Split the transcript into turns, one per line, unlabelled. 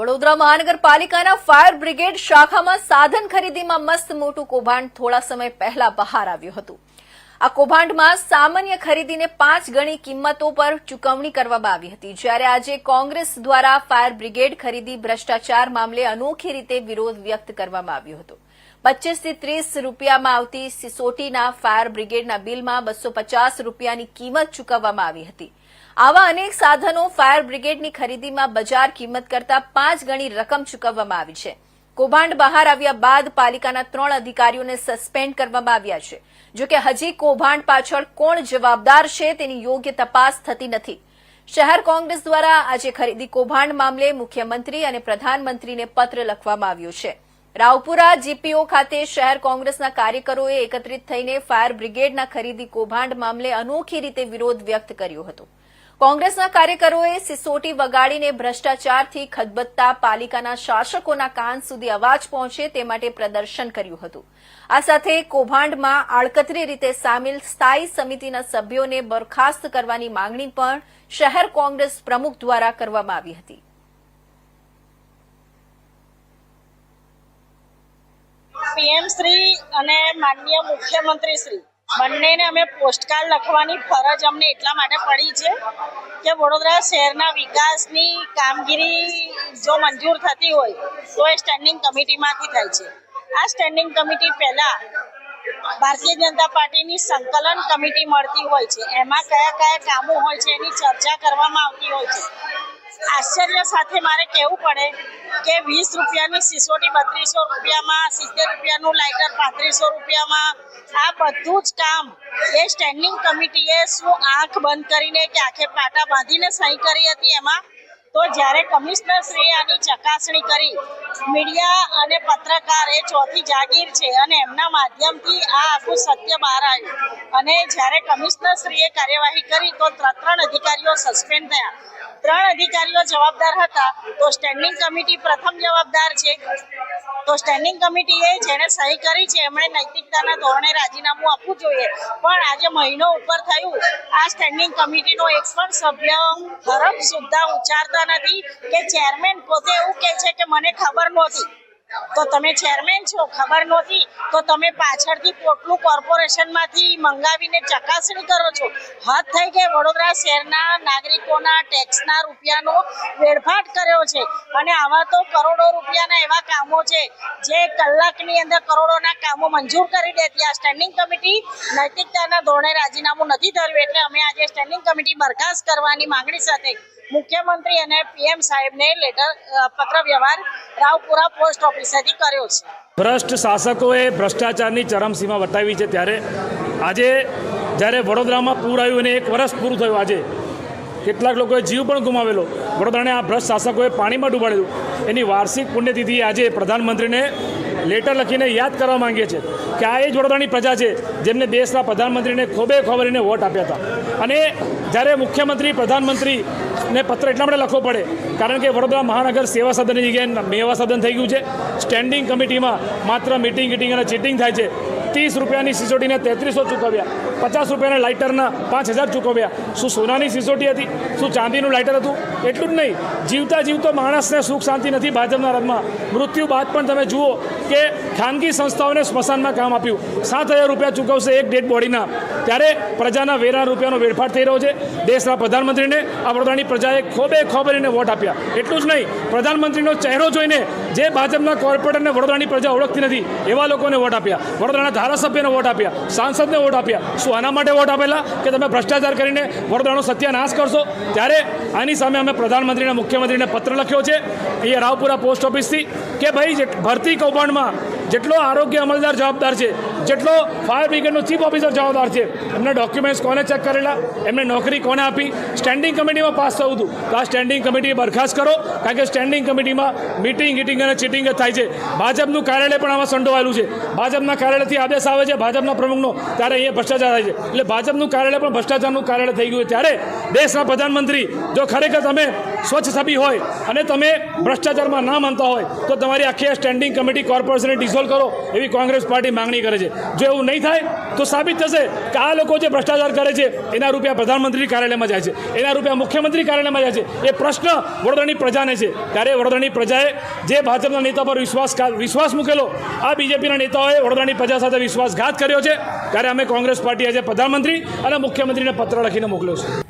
વડોદરા મહાનગરપાલિકાના fire brigade શાખામાં સાધન ખરીદીમાં મસ્ત મોટું કૌભાંડ થોડા સમય પહેલા બહાર આવ્યું હતું. આ કૌભાંડમાં સામાન્ય ખરીદીને પાંચ ગણી કિંમતો પર ચૂકવણી કરવામાં આવી હતી. જ્યારે આજે કોંગ્રેસ દ્વારા ફાયર બ્રિગેડ ખરીદી ભ્રષ્ટાચાર મામલે અનોખી રીતે વિરોધ વ્યક્ત કરવામાં આવ્યો હતો. પચ્ચીસથી ત્રીસ રૂપિયામાં આવતી સિસોટીના ફાયર બ્રિગેડના બિલમાં બસો પચાસ રૂપિયાની કિંમત ચૂકવવામાં આવી હતી. આવા અનેક સાધનો ફાયર બ્રિગેડની ખરીદીમાં બજાર કિંમત કરતા પાંચ ગણી રકમ ચૂકવવામાં આવી છે. કૌભાંડ બહાર આવ્યા બાદ પાલિકાના ત્રણ અધિકારીઓને સસ્પેન્ડ કરવામાં આવ્યા છે. જોકે હજી કૌભાંડ પાછળ કોણ જવાબદાર છે તેની યોગ્ય તપાસ થતી નથી. શહેર કોંગ્રેસ દ્વારા આજે ખરીદી કૌભાંડ મામલે મુખ્યમંત્રી અને પ્રધાનમંત્રીને પત્ર લખવામાં આવ્યો છે. રાવપુરા જીપીઓ ખાતે શહેર કોંગ્રેસના કાર્યકરોએ એકત્રિત થઈને ફાયર બ્રિગેડના ખરીદી કૌભાંડ મામલે અનોખી રીતે વિરોધ વ્યક્ત કર્યો હતો. કોંગ્રેસના કાર્યકરોએ સિસોટી વગાડીને ભ્રષ્ટાચારથી ખદબદતા પાલિકાના શાસકોના કાન સુધી અવાજ પહોંચે તે માટે પ્રદર્શન કર્યું હતું. આ સાથે કૌભાંડમાં આડકતરી રીતે સામેલ સ્થાયી સમિતિના સભ્યોને બરખાસ્ત કરવાની માંગણી પણ શહેર કોંગ્રેસ પ્રમુખ દ્વારા કરવામાં આવી હતી.
પીએમ અને માનનીય મુખ્યમંત્રી બંનેને અમે પોસ્ટકાર્ડ લખવાની ફરજ અમને એટલા માટે પડી છે કે વડોદરા શહેરના વિકાસની કામગીરી જો મંજૂર થતી હોય, તો એ સ્ટેન્ડિંગ કમિટીમાંથી થાય છે. આ સ્ટેન્ડિંગ કમિટી પહેલાં ભારતીય જનતા પાર્ટીની સંકલન કમિટી મળતી હોય છે. એમાં કયા કયા કામો હોય છે એની ચર્ચા કરવામાં આવતી હોય છે. આશ્ચર્ય સાથે મારે કહેવું પડે કે વીસ રૂપિયાની સિસોટી બત્રીસો રૂપિયામાં સિત્તેર રૂપિયાનું લાઇટર પાંત્રીસો રૂપિયામાં આ બધું જ કામ એ સ્ટેન્ડિંગ કમિટીએ શું આંખ બંધ કરીને કે આંખે પાટા બાંધીને સહી કરી હતી એમાં? તો જ્યારે કમિશનર શ્રીએ આની ચકાસણી કરી મીડિયા અને પત્રકાર એ ચોથી જાગીર છે અને એમના માધ્યમથી આ આખું સત્ય બહાર આવ્યું. અને જ્યારે કમિશનર શ્રીએ કાર્યવાહી કરી તો ત્રણ ત્રણ અધિકારીઓ સસ્પેન્ડ થયા. ત્રણ અધિકારીઓ જવાબદાર હતા. તો સ્ટેન્ડિંગ કમિટી પ્રથમ જવાબદાર છે. તો સ્ટેન્ડિંગ કમિટીએ જેને સહી કરી છે, એમણે નૈતિકતાના ધોરણે રાજીનામું આપવું જોઈએ. પણ આજે મહિનો ઉપર થયું. આ સ્ટેન્ડિંગ કમિટીનો એક પણ સભ્ય હરફ સુદ્ધા ઉચ્ચારતા નથી કે ચેરમેન પોતે એવું કહે છે કે મને ખબર નહોતી. તો તમે ચેરમેન છો, ખબર નહોતી. તો તમે પાછળથી પોટલું કોર્પોરેશનમાંથી મંગાવીને ચકાસણી કરો છો. હદ થઈ ગઈ વડોદરા શહેરના નાગરિકોના ટેક્સના રૂપિયાનો વેડફાટ કર્યો છે. અને આવા તો કરોડો રૂપિયાના એવા કામો છે, જે કલાકની અંદર કરોડોના કામો મંજૂર કરી દેતી. આ સ્ટેન્ડિંગ કમિટી નૈતિકતાના ધોરણે રાજીનામું નથી ધર્યું, એટલે અમે આજે સ્ટેન્ડિંગ કમિટી બરખાસ્ત કરવાની માંગણી સાથે મુખ્યમંત્રી અને પીએમ સાહેબને લેટર પત્ર વ્યવહાર રાવપુરા પોસ્ટ ઓફિસેથી કર્યો છે.
ભ્રષ્ટ શાસકોએ ભ્રષ્ટાચારની ચરમસીમા બતાવી છે ત્યારે. આજે જ્યારે વડોદરામાં પૂર આવ્યું અને એક વર્ષ પૂરું થયું આજે, કેટલાક લોકોએ જીવ પણ ગુમાવેલો. વડોદરાને આ ભ્રષ્ટ શાસકોએ પાણીમાં ડૂબાડેલું. એની વાર્ષિક પુણ્યતિથિ આજે પ્રધાનમંત્રીને લેટર લખીને યાદ કરવા માંગીએ છીએ કે આ એ જ વડોદરાની પ્રજા છે જેમને દેશના પ્રધાનમંત્રીને ખોબે ખોબરીને વોટ આપ્યા હતા. અને જ્યારે મુખ્યમંત્રી પ્રધાનમંત્રીને પત્ર એટલા માટે લખવો પડે. કારણ કે વડોદરા મહાનગર સેવા સદનની જગ્યાએ મેવા સદન થઈ ગયું છે. સ્ટેન્ડિંગ કમિટીમાં માત્ર મિટિંગ ગીટિંગ અને ચીટિંગ થાય છે. ત્રીસ રૂપિયાની સિસોટીને તેત્રીસો ચૂકવ્યા. પચાસ રૂપિયાના લાઇટરના પાંચ હજાર ચૂકવ્યા. શું સોનાની સિસોટી હતી? શું ચાંદીનું લાઇટર હતું? એટલું જ નહીં. જીવતા જીવતો માણસને સુખ શાંતિ નથી ભાજપના રથમાં. મૃત્યુ બાદ પણ તમે જુઓ કે ખાનગી સંસ્થાઓને સ્મશાનમાં કામ આપ્યું. સાત હજાર રૂપિયા ચૂકવશે એક ડેડ બોડીના. ત્યારે પ્રજાના વેરા રૂપિયાનો વેડફાટ થઈ રહ્યો છે. દેશના પ્રધાનમંત્રીને આ વડોદરાની પ્રજાએ ખોબે ખોબરીને વોટ આપ્યા. એટલું જ નહીં, પ્રધાનમંત્રીનો ચહેરો જોઈને જે ભાજપના કોર્પોરેટરને વડોદરાની પ્રજા ઓળખતી નથી, એવા લોકોને વોટ આપ્યા. વડોદરાના ધારાસભ્યને વોટ આપ્યા. સાંસદને વોટ આપ્યા. શું આના માટે વોટ આપેલા? કે તમે ભ્રષ્ટાચાર કરીને વડોદરાનો સત્યાનાશ કરશો? ત્યારે આની સામે અમે પ્રધાનમંત્રીને, મુખ્યમંત્રીને પત્ર લખ્યો છે. અહીંયા રાવપુરા પોસ્ટ ઓફિસથી. કે ભાઈ ભરતી કૌભાંડમાં જેટલો આરોગ્ય અમલદાર જવાબદાર છે જેટલો ફાયર બ્રિગેડનો ચીફ ઓફિસર જવાબદાર છે. એમના ડોક્યુમેન્ટ્સ કોને ચેક કરેલા? એમને નોકરી કોને આપી? સ્ટેન્ડિંગ કમિટીમાં પાસ થયું હતું. તો આ સ્ટેન્ડિંગ કમિટી બરખાસ્ત કરો, કારણ કે સ્ટેન્ડિંગ કમિટીમાં મીટિંગ ગીટિંગ અને ચીટિંગ જ થાય છે. ભાજપનું કાર્યાલય પણ આમાં સંડોવાયેલું છે. ભાજપના કાર્યાલયથી આદેશ આવે છે, ભાજપના પ્રમુખનો, ત્યારે અહીંયા ભ્રષ્ટાચાર થાય છે. એટલે ભાજપનું કાર્યાલય પણ ભ્રષ્ટાચારનું કાર્યાલય થઈ ગયું ત્યારે દેશના પ્રધાનમંત્રી, જો ખરેખર તમે સ્વચ્છ છબી હોય અને તમે ભ્રષ્ટાચારમાં ના માનતા હોય, તો તમારી આખી સ્ટેન્ડિંગ કમિટી કોર્પોરેશનને ડિઝોલ્વ કરો એવી કોંગ્રેસ પાર્ટી માંગણી કરે છે. જો એવું નહીં થાય, તો સાબિત થશે કે આ લોકો જે ભ્રષ્ટાચાર કરે છે, એના રૂપિયા પ્રધાનમંત્રી કાર્યાલયમાં જાય છે. એના રૂપિયા મુખ્યમંત્રી કાર્યાલયમાં જાય છે. એ પ્રશ્ન વડોદરાની પ્રજાને છે. ત્યારે વડોદરાની પ્રજાએ જે ભાજપના નેતા પર વિશ્વાસ વિશ્વાસ મૂકેલો, આ બીજેપીના નેતાઓએ વડોદરાની પ્રજા સાથે વિશ્વાસઘાત કર્યો છે. ત્યારે અમે કોંગ્રેસ પાર્ટી આજે પ્રધાનમંત્રી અને મુખ્યમંત્રીને પત્ર લખીને મોકલ્યો છે.